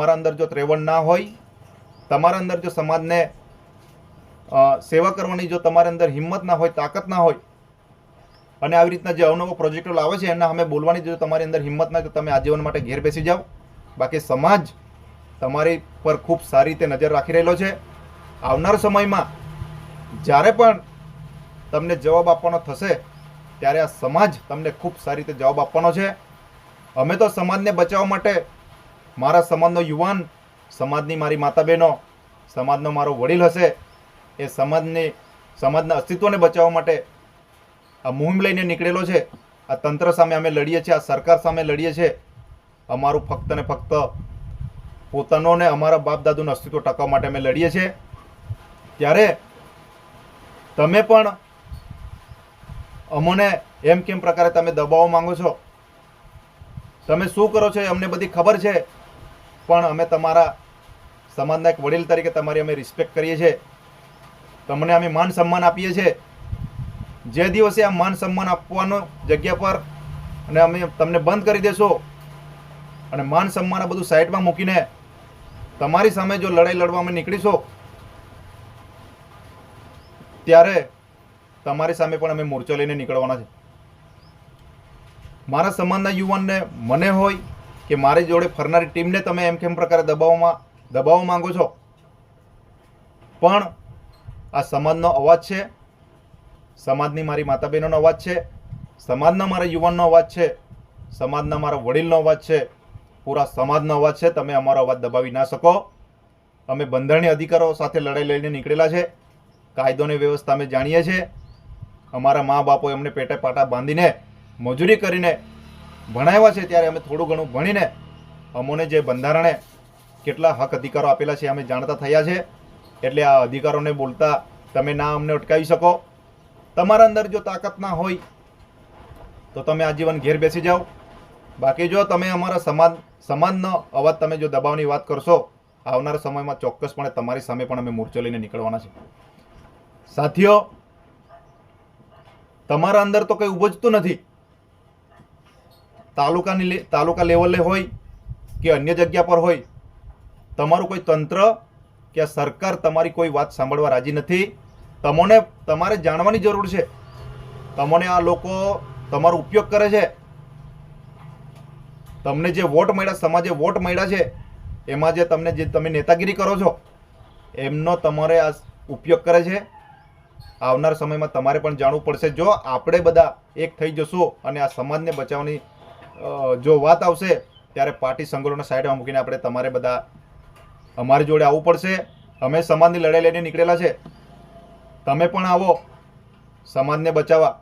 તમારા અંદર જો ત્રેવણ ના હોય, તમારા અંદર જો સમાજને સેવા કરવાની જો તમારા અંદર હિંમત ના હોય, તાકાત ના હોય, અને આવી રીતના જે અવનવો પ્રોજેક્ટો લાવે છે, એના અમે બોલવાની જો તમારી અંદર હિંમત ના તો તમે આજીવન માટે ઘેર બેસી જાઓ. બાકી સમાજ તમારી પર ખૂબ સારી રીતે નજર રાખી રહેલો છે. આવનાર સમયમાં જ્યારે પણ તમને જવાબ આપવાનો થશે, ત્યારે આ સમાજ તમને ખૂબ સારી રીતે જવાબ આપવાનો છે. અમે તો સમાજને બચાવવા માટે મારા સમાજનો યુવાન, સમાજની મારી માતા બહેનો સમાજનો મારો વડીલ હશે, એ સમાજની, સમાજના અસ્તિત્વને બચાવવા માટે આ મુહિમ લઈને નીકળેલો છે. આ તંત્ર સામે અમે લડીએ છીએ, આ સરકાર સામે લડીએ છીએ. અમારું ફક્ત ને ફક્ત પોતાનો ને અમારા બાપ દાદુનું અસ્તિત્વ ટકાવવા માટે અમે લડીએ છીએ. ત્યારે તમે પણ અમને એમ કેમ પ્રકારે તમે દબાવવા માંગો છો? તમે શું કરો છો એ અમને બધી ખબર છે. પણ અમે તમારા સમાજના એક વડીલ તરીકે તમારી અમે રિસ્પેક્ટ કરીએ છીએ. તમને અમે માન સન્માન આપીએ છીએ. જે દિવસે આ માન સન્માન આપવાનો જગ્યા પર અને અમે તમને બંધ કરી દેશો અને માન સન્માન બધું સાઈડમાં મૂકીને તમારી સામે જો લડાઈ લડવા અમે નીકળીશો, ત્યારે તમારી સામે પણ અમે મોરચો લઈને નીકળવાના છે. મારા સમાજના યુવાનને મને હોય કે મારી જોડે ફરનારી ટીમને તમે એમ કેમ પ્રકારે દબાવવામાં દબાવવા માંગો છો? પણ આ સમાજનો અવાજ છે. સમાજની મારી માતા બહેનોનો અવાજ છે. સમાજના મારા યુવાનનો અવાજ છે. સમાજના મારા વડીલનો અવાજ છે. પૂરા સમાજનો અવાજ છે. તમે અમારો અવાજ દબાવી ના શકો. અમે બંધારણીય અધિકારો સાથે લડાઈ લઈને નીકળેલા છે. કાયદોની વ્યવસ્થા અમે જાણીએ છીએ. અમારા મા બાપો એમને પેટે પાટા બાંધીને મજૂરી કરીને ભણાવ્યા છે ત્યારે અમે થોડું ઘણું ભણીને અમોને જે બંધારણે કેટલા હક અધિકારો આપેલા છે અમે જાણતા થયા છે. એટલે આ અધિકારોને બોલતા તમે ના અમને અટકાવી શકો. તમારા અંદર જો તાકાત ના હોય તો તમે આજીવન ઘેર બેસી જાઓ. બાકી જો તમે અમારા સમાજ સમાજનો અવાજ તમે જો દબાવની વાત કરશો, આવનારા સમયમાં ચોક્કસપણે તમારી સામે પણ અમે મોરચો લઈને નીકળવાના છે સાથીઓ, તમારા અંદર તો કંઈ ઉપજતું નથી. તાલુકાની તાલુકા લેવલે હોય કે અન્ય જગ્યા પર હોય, તમારું કોઈ તંત્ર કે સરકાર તમારી કોઈ વાત સાંભળવા રાજી નથી. તમને તમારે જાણવાની જરૂર છે. તમને આ લોકો તમારો ઉપયોગ કરે છે. તમને જે વોટ મળ્યા, સમાજે વોટ મળ્યા છે, એમાં જે તમને જે તમે નેતાગીરી કરો છો, એમનો તમારે આ ઉપયોગ કરે છે. આવનાર સમયમાં તમારે પણ જાણવું પડશે. જો આપણે બધા એક થઈ જશું અને આ સમાજને બચાવવાની જો વાત આવશે, ત્યારે પાર્ટી સંગઠનોને સાઈડમાં મૂકીને આપણે તમારે બધા અમારી જોડે આવવું પડશે. અમે સમાજની લડાઈ લઈને નીકળેલા છે. તમે પણ આવો, સમાજને બચાવવા.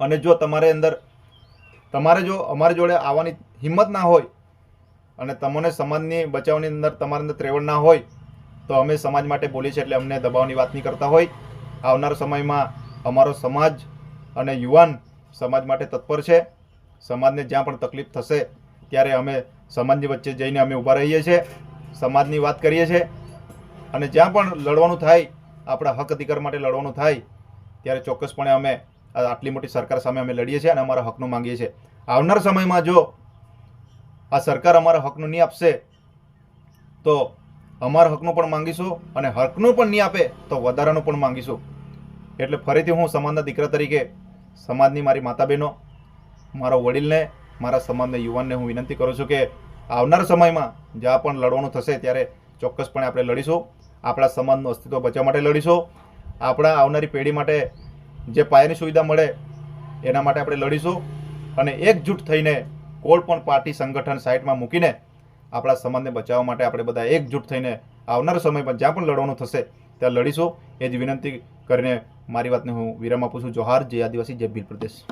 અને જો તમારે અંદર, તમારે જો અમારી જોડે આવવાની હિંમત ના હોય અને તમને સમાજની બચાવની અંદર તમારી અંદર ત્રેવડ ના હોય, તો અમે સમાજ માટે બોલીએ છીએ એટલે અમને દબાવની વાત નહીં કરતા હોય. આવનાર સમયમાં અમારો સમાજ અને યુવાન સમાજ માટે તત્પર છે. સમાજને જ્યાં પણ તકલીફ થશે, ત્યારે અમે સમાજની વચ્ચે જઈને અમે ઊભા રહીએ છીએ, સમાજની વાત કરીએ છીએ. અને જ્યાં પણ લડવાનું થાય, આપણા હક અધિકાર માટે લડવાનું થાય, ત્યારે ચોક્કસપણે અમે આટલી મોટી સરકાર સામે અમે લડીએ છીએ અને અમારા હકનું માંગીએ છીએ. આવનાર સમયમાં જો આ સરકાર અમારા હકનું નહીં આપશે, તો અમારા હકનું પણ માંગીશું અને હકનું પણ નહીં આપે, તો વધારાનું પણ માંગીશું. એટલે ફરીથી હું સમાજના દીકરા તરીકે, સમાજની મારી માતા બહેનો મારા વડીલને, મારા સમાજના યુવાનને હું વિનંતી કરું છું કે આવનાર સમયમાં જ્યાં પણ લડવાનું થશે ત્યારે ચોક્કસપણે આપણે લડીશું, આપણા સમાજનું અસ્તિત્વ બચાવવા માટે લડીશું, આપણા આવનારી પેઢી માટે જે પાયાની સુવિધા મળે એના માટે આપણે લડીશું અને એકજૂટ થઈને કોઈ પણ પાર્ટી, સંગઠન સાઇટમાં મૂકીને આપણા સમાજને બચાવવા માટે આપણે બધા એકજૂટ થઈને આવનાર સમયમાં જ્યાં પણ લડવાનું થશે ત્યાં લડીશું. એ જ વિનંતી કરીને મારી વાતને હું વિરામ આપું છું. જોહાર, જય આદિવાસી, જય ભીલ પ્રદેશ.